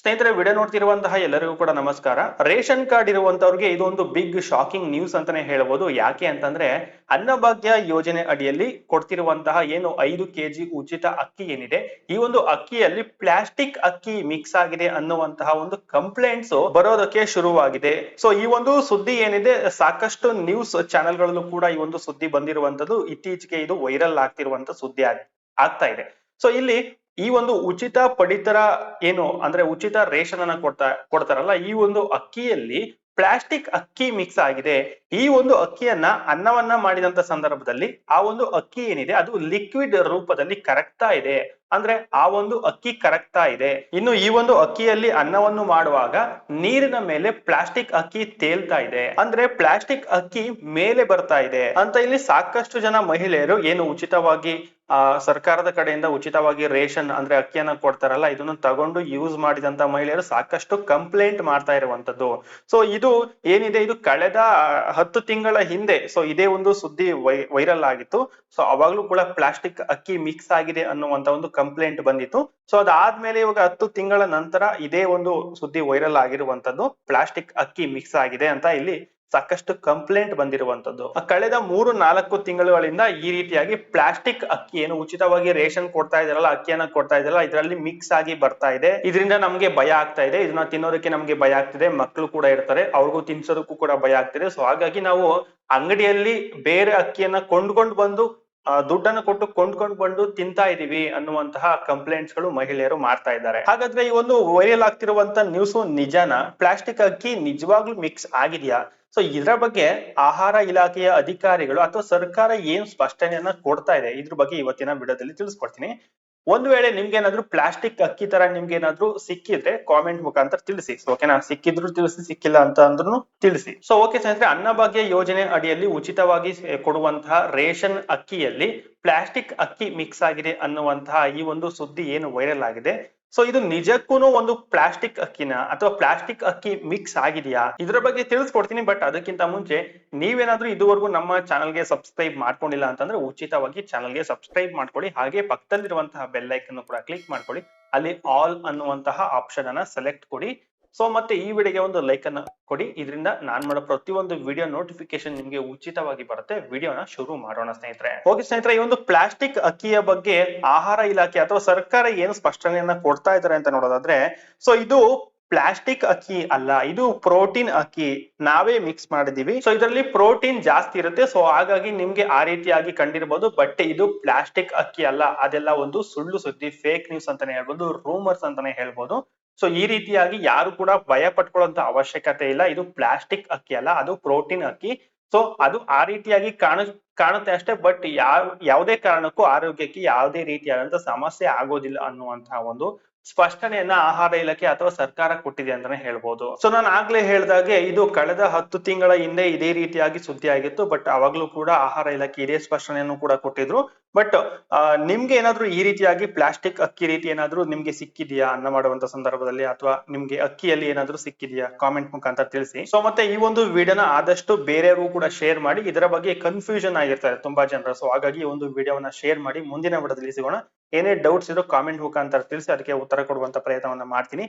ಸ್ನೇಹಿತರೆ, ವಿಡಿಯೋ ನೋಡ್ತಿರುವಂತಹ ಎಲ್ಲರಿಗೂ ಕೂಡ ನಮಸ್ಕಾರ. ರೇಷನ್ ಕಾರ್ಡ್ ಇರುವಂತವ್ರಿಗೆ ಇದೊಂದು ಬಿಗ್ ಶಾಕಿಂಗ್ ನ್ಯೂಸ್ ಅಂತಾನೆ ಹೇಳ್ಬೋದು. ಯಾಕೆ ಅಂತಂದ್ರೆ, ಅನ್ನಭಾಗ್ಯ ಯೋಜನೆ ಅಡಿಯಲ್ಲಿ ಕೊಡ್ತಿರುವಂತಹ ಏನು ಐದು ಕೆಜಿ ಉಚಿತ ಅಕ್ಕಿ ಏನಿದೆ, ಈ ಒಂದು ಅಕ್ಕಿಯಲ್ಲಿ ಪ್ಲಾಸ್ಟಿಕ್ ಅಕ್ಕಿ ಮಿಕ್ಸ್ ಆಗಿದೆ ಅನ್ನುವಂತಹ ಒಂದು ಕಂಪ್ಲೇಂಟ್ಸ್ ಬರೋದಕ್ಕೆ ಶುರುವಾಗಿದೆ. ಸೊ ಈ ಒಂದು ಸುದ್ದಿ ಏನಿದೆ, ಸಾಕಷ್ಟು ನ್ಯೂಸ್ ಚಾನೆಲ್ಗಳಲ್ಲೂ ಕೂಡ ಈ ಒಂದು ಸುದ್ದಿ ಬಂದಿರುವಂತದ್ದು. ಇತ್ತೀಚೆಗೆ ಇದು ವೈರಲ್ ಆಗ್ತಿರುವಂತ ಸುದ್ದಿ ಆಗ್- ಆಗ್ತಾ ಇದೆ. ಸೊ ಇಲ್ಲಿ ಈ ಒಂದು ಉಚಿತ ಪಡಿತರ ಏನು ಅಂದ್ರೆ ಉಚಿತ ರೇಷನ್ ಅನ್ನ ಕೊಡ್ತಾ, ಕೊಡ್ತಾರಲ್ಲ, ಈ ಒಂದು ಅಕ್ಕಿಯಲ್ಲಿ ಪ್ಲಾಸ್ಟಿಕ್ ಅಕ್ಕಿ ಮಿಕ್ಸ್ ಆಗಿದೆ. ಈ ಒಂದು ಅಕ್ಕಿಯನ್ನ ಅನ್ನವನ್ನ ಮಾಡಿದಂತ ಸಂದರ್ಭದಲ್ಲಿ ಆ ಒಂದು ಅಕ್ಕಿ ಏನಿದೆ, ಅದು ಲಿಕ್ವಿಡ್ ರೂಪದಲ್ಲಿ ಕರಗ್ತಾ ಇದೆ. ಅಂದ್ರೆ ಆ ಒಂದು ಅಕ್ಕಿ ಕರಗ್ತಾ ಇದೆ. ಇನ್ನು ಈ ಒಂದು ಅಕ್ಕಿಯಲ್ಲಿ ಅನ್ನವನ್ನು ಮಾಡುವಾಗ ನೀರಿನ ಮೇಲೆ ಪ್ಲಾಸ್ಟಿಕ್ ಅಕ್ಕಿ ತೇಲ್ತಾ ಇದೆ. ಅಂದ್ರೆ ಪ್ಲಾಸ್ಟಿಕ್ ಅಕ್ಕಿ ಮೇಲೆ ಬರ್ತಾ ಇದೆ. ಅಂತ ಇಲ್ಲಿ ಸಾಕಷ್ಟು ಜನ ಮಹಿಳೆಯರು ಏನು ಉಚಿತವಾಗಿ, ಆ, ಸರ್ಕಾರದ ಕಡೆಯಿಂದ ಉಚಿತವಾಗಿ ರೇಷನ್ ಅಂದ್ರೆ ಅಕ್ಕಿಯನ್ನ ಕೊಡ್ತಾರಲ್ಲ, ಇದನ್ನು ತಗೊಂಡು ಯೂಸ್ ಮಾಡಿದಂತ ಮಹಿಳೆಯರು ಸಾಕಷ್ಟು ಕಂಪ್ಲೇಂಟ್ ಮಾಡ್ತಾ ಇರುವಂತದ್ದು ಸೊ ಇದು ಏನಿದೆ? ಇದು ಕಳೆದ ಹತ್ತು ತಿಂಗಳ ಹಿಂದೆ ಸೊ ಇದೇ ಒಂದು ಸುದ್ದಿ ವೈರಲ್ ಆಗಿತ್ತು. ಸೊ ಅವಾಗ್ಲೂ ಕೂಡ ಪ್ಲಾಸ್ಟಿಕ್ ಅಕ್ಕಿ ಮಿಕ್ಸ್ ಆಗಿದೆ ಅನ್ನುವಂತ ಒಂದು ಕಂಪ್ಲೇಂಟ್ ಬಂದಿತ್ತು. ಸೊ ಅದಾದ್ಮೇಲೆ ಇವಾಗ ಹತ್ತು ತಿಂಗಳ ನಂತರ ಇದೇ ಒಂದು ಸುದ್ದಿ ವೈರಲ್ ಆಗಿರುವಂತದ್ದು, ಪ್ಲಾಸ್ಟಿಕ್ ಅಕ್ಕಿ ಮಿಕ್ಸ್ ಆಗಿದೆ ಅಂತ ಇಲ್ಲಿ ಸಾಕಷ್ಟು ಕಂಪ್ಲೇಂಟ್ ಬಂದಿರುವಂತದ್ದು. ಕಳೆದ ಮೂರು ನಾಲ್ಕು ತಿಂಗಳುಗಳಿಂದ ಈ ರೀತಿಯಾಗಿ ಪ್ಲಾಸ್ಟಿಕ್ ಅಕ್ಕಿ ಏನು ಉಚಿತವಾಗಿ ರೇಷನ್ ಕೊಡ್ತಾ ಇದಾರಲ್ಲ ಅಕ್ಕಿಯನ್ನ ಕೊಡ್ತಾ ಇದಾರಲ್ಲ ಇದರಲ್ಲಿ ಮಿಕ್ಸ್ ಆಗಿ ಬರ್ತಾ ಇದೆ. ಇದರಿಂದ ನಮ್ಗೆ ಭಯ ಆಗ್ತಾ ಇದೆ. ಇದನ್ನ ತಿನ್ನೋದಕ್ಕೆ ನಮ್ಗೆ ಭಯ ಆಗ್ತಿದೆ. ಮಕ್ಕಳು ಕೂಡ ಇರ್ತಾರೆ. ಅವ್ರಿಗೂ ತಿನ್ಸೋದಕ್ಕೂ ಕೂಡ ಭಯ ಆಗ್ತಿದೆ. ಸೊ ಹಾಗಾಗಿ ನಾವು ಅಂಗಡಿಯಲ್ಲಿ ಬೇರೆ ಅಕ್ಕಿಯನ್ನ ಕೊಂಡ್ಕೊಂಡು ಬಂದು ದುಡ್ಡನ್ನು ಕೊಟ್ಟು ಕೊಂಡ್ಕೊಂಡು ಬಂದು ತಿಂತಾ ಇದೀವಿ ಅನ್ನುವಂತಹ ಕಂಪ್ಲೇಂಟ್ಸ್ಗಳು ಮಹಿಳೆಯರು ಮಾಡ್ತಾ ಇದ್ದಾರೆ. ಹಾಗಾದ್ರೆ ಈ ಒಂದು ವೈರಲ್ ಆಗ್ತಿರುವಂತ ನ್ಯೂಸ್ ನಿಜಾನ? ಪ್ಲಾಸ್ಟಿಕ್ ಅಕ್ಕಿ ನಿಜವಾಗ್ಲೂ ಮಿಕ್ಸ್ ಆಗಿದೆಯಾ? ಸೊ ಇದರ ಬಗ್ಗೆ ಆಹಾರ ಇಲಾಖೆಯ ಅಧಿಕಾರಿಗಳು ಅಥವಾ ಸರ್ಕಾರ ಏನ್ ಸ್ಪಷ್ಟನೆಯನ್ನ ಕೊಡ್ತಾ ಇದೆ? ಇದ್ರ ಬಗ್ಗೆ ಇವತ್ತಿನ ವಿಡಿಯೋದಲ್ಲಿ ತಿಳಿಸ್ಕೊಡ್ತೀನಿ. ಒಂದ್ ವೇಳೆ ನಿಮ್ಗೆ ಏನಾದ್ರು ಪ್ಲಾಸ್ಟಿಕ್ ಅಕ್ಕಿ ತರ ನಿಮ್ಗೆ ಏನಾದ್ರು ಸಿಕ್ಕಿದ್ರೆ ಕಾಮೆಂಟ್ ಮುಖಾಂತರ ತಿಳಿಸಿ. ಓಕೆನಾ ಸಿಕ್ಕಿದ್ರು ತಿಳಿಸಿ, ಸಿಕ್ಕಿಲ್ಲ ಅಂತ ಅಂದ್ರೂ ತಿಳಿಸಿ. ಸೊ ಓಕೆ ಸ್ನೇಹಿತರೆ ಅನ್ನಭಾಗ್ಯ ಯೋಜನೆ ಅಡಿಯಲ್ಲಿ ಉಚಿತವಾಗಿ ಕೊಡುವಂತಹ ರೇಷನ್ ಅಕ್ಕಿಯಲ್ಲಿ ಪ್ಲಾಸ್ಟಿಕ್ ಅಕ್ಕಿ ಮಿಕ್ಸ್ ಆಗಿದೆ ಅನ್ನುವಂತಹ ಈ ಒಂದು ಸುದ್ದಿ ಏನು ವೈರಲ್ ಆಗಿದೆ. ಸೊ ಇದು ನಿಜಕ್ಕೂ ಒಂದು ಪ್ಲಾಸ್ಟಿಕ್ ಅಕ್ಕಿನ ಅಥವಾ ಪ್ಲಾಸ್ಟಿಕ್ ಅಕ್ಕಿ ಮಿಕ್ಸ್ ಆಗಿದೆಯಾ? ಇದ್ರ ಬಗ್ಗೆ ತಿಳಿಸ್ಕೊಡ್ತೀನಿ ಬಟ್ ಅದಕ್ಕಿಂತ ಮುಂಚೆ ನೀವೇನಾದ್ರೂ ಇದುವರೆಗೂ ನಮ್ಮ ಚಾನಲ್ಗೆ ಸಬ್ಸ್ಕ್ರೈಬ್ ಮಾಡ್ಕೊಂಡಿಲ್ಲ ಅಂತಂದ್ರೆ ಉಚಿತವಾಗಿ ಚಾನಲ್ಗೆ ಸಬ್ಸ್ಕ್ರೈಬ್ ಮಾಡ್ಕೊಳ್ಳಿ. ಹಾಗೆ ಪಕ್ಕದಲ್ಲಿರುವಂತಹ ಐಕನ್ ಕೂಡ ಕ್ಲಿಕ್ ಮಾಡ್ಕೊಳ್ಳಿ. ಅಲ್ಲಿ ಆಲ್ ಅನ್ನುವಂತಹ ಆಪ್ಷನ್ ಅನ್ನ ಸೆಲೆಕ್ಟ್ ಕೊಡಿ. ಸೊ ಮತ್ತೆ ಈ ವಿಡಿಯೋಗೆ ಒಂದು ಲೈಕ್ ಅನ್ನ ಕೊಡಿ. ಇದರಿಂದ ನಾನ್ ಮಾಡೋ ಪ್ರತಿಯೊಂದು ವಿಡಿಯೋ ನೋಟಿಫಿಕೇಶನ್ ನಿಮ್ಗೆ ಉಚಿತವಾಗಿ ಬರುತ್ತೆ. ವಿಡಿಯೋನ ಶುರು ಮಾಡೋಣ ಸ್ನೇಹಿತರೆ. ಹೋಗಿ ಸ್ನೇಹಿತರೆ, ಈ ಒಂದು ಪ್ಲಾಸ್ಟಿಕ್ ಅಕ್ಕಿಯ ಬಗ್ಗೆ ಆಹಾರ ಇಲಾಖೆ ಅಥವಾ ಸರ್ಕಾರ ಏನು ಸ್ಪಷ್ಟನೆಯನ್ನ ಕೊಡ್ತಾ ಇದ್ದಾರೆ ಅಂತ ನೋಡೋದಾದ್ರೆ ಸೊ ಇದು ಪ್ಲಾಸ್ಟಿಕ್ ಅಕ್ಕಿ ಅಲ್ಲ, ಇದು ಪ್ರೋಟೀನ್ ಅಕ್ಕಿ ನಾವೇ ಮಿಕ್ಸ್ ಮಾಡಿದೀವಿ ಸೊ ಇದರಲ್ಲಿ ಪ್ರೋಟೀನ್ ಜಾಸ್ತಿ ಇರುತ್ತೆ. ಸೊ ಹಾಗಾಗಿ ನಿಮ್ಗೆ ಆ ರೀತಿಯಾಗಿ ಕಂಡಿರ್ಬೋದು. ಬಟ್ ಇದು ಪ್ಲಾಸ್ಟಿಕ್ ಅಕ್ಕಿ ಅಲ್ಲ. ಅದೆಲ್ಲ ಒಂದು ಸುಳ್ಳು ಸುದ್ದಿ ಫೇಕ್ ನ್ಯೂಸ್ ಅಂತಾನೆ ಹೇಳ್ಬೋದು ರೂಮರ್ಸ್ ಅಂತಾನೆ ಹೇಳ್ಬೋದು. ಸೊ ಈ ರೀತಿಯಾಗಿ ಯಾರು ಕೂಡ ಭಯ ಪಟ್ಕೊಳ್ಳುವಂತ ಅವಶ್ಯಕತೆ ಇಲ್ಲ. ಇದು ಪ್ಲಾಸ್ಟಿಕ್ ಅಕ್ಕಿ ಅಲ್ಲ, ಅದು ಪ್ರೋಟೀನ್ ಅಕ್ಕಿ. ಸೊ ಅದು ಆ ರೀತಿಯಾಗಿ ಕಾಣ ಕಾಣುತ್ತೆ ಅಷ್ಟೇ ಬಟ್ ಯಾವ, ಯಾವುದೇ ಕಾರಣಕ್ಕೂ ಆರೋಗ್ಯಕ್ಕೆ ಯಾವುದೇ ರೀತಿಯಾದಂತಹ ಸಮಸ್ಯೆ ಆಗೋದಿಲ್ಲ ಅನ್ನುವಂತಹ ಒಂದು ಸ್ಪಷ್ಟನೆಯನ್ನ ಆಹಾರ ಇಲಾಖೆ ಅಥವಾ ಸರ್ಕಾರ ಕೊಟ್ಟಿದೆ ಅಂತಾನೆ ಹೇಳ್ಬೋದು. ಸೊ ನಾನು ಆಗ್ಲೇ ಹೇಳ್ದಾಗೆ ಇದು ಕಳೆದ ಹತ್ತು ತಿಂಗಳ ಹಿಂದೆ ಇದೇ ರೀತಿಯಾಗಿ ಸುದ್ದಿ ಆಗಿತ್ತು ಬಟ್ ಅವಾಗ್ಲೂ ಕೂಡ ಆಹಾರ ಇಲಾಖೆ ಇದೇ ಸ್ಪಷ್ಟನೆಯನ್ನು ಕೂಡ ಕೊಟ್ಟಿದ್ರು. ಬಟ್ ನಿಮ್ಗೆ ಏನಾದ್ರು ಈ ರೀತಿಯಾಗಿ ಪ್ಲಾಸ್ಟಿಕ್ ಅಕ್ಕಿ ರೀತಿ ಏನಾದ್ರು ನಿಮ್ಗೆ ಸಿಕ್ಕಿದ್ಯಾ ಅನ್ನ ಮಾಡುವಂತ ಸಂದರ್ಭದಲ್ಲಿ ಅಥವಾ ನಿಮ್ಗೆ ಅಕ್ಕಿಯಲ್ಲಿ ಏನಾದ್ರು ಸಿಕ್ಕಿದೆಯಾ? ಕಾಮೆಂಟ್ ಮುಖಾಂತರ ತಿಳಿಸಿ. ಸೊ ಮತ್ತೆ ಈ ಒಂದು ವಿಡಿಯೋನ ಆದಷ್ಟು ಬೇರೆಯವ್ರಿಗೂ ಕೂಡ ಶೇರ್ ಮಾಡಿ, ಇದರ ಬಗ್ಗೆ ಕನ್ಫ್ಯೂಷನ್ ಆಗಿರ್ತಾರೆ ತುಂಬಾ ಜನರು. ಸೊ ಹಾಗಾಗಿ ಒಂದು ವಿಡಿಯೋವನ್ನ ಶೇರ್ ಮಾಡಿ ಮುಂದಿನ ವಿಡಿಯೋದಲ್ಲಿ ಸಿಗೋಣ. ಏನೇ ಡೌಟ್ಸ್ ಇರೋ ಕಾಮೆಂಟ್ ಮುಖಾಂತರ ತಿಳಿಸಿ, ಅದಕ್ಕೆ ಉತ್ತರ ಕೊಡುವಂತ ಪ್ರಯತ್ನವನ್ನ ಮಾಡ್ತೀನಿ.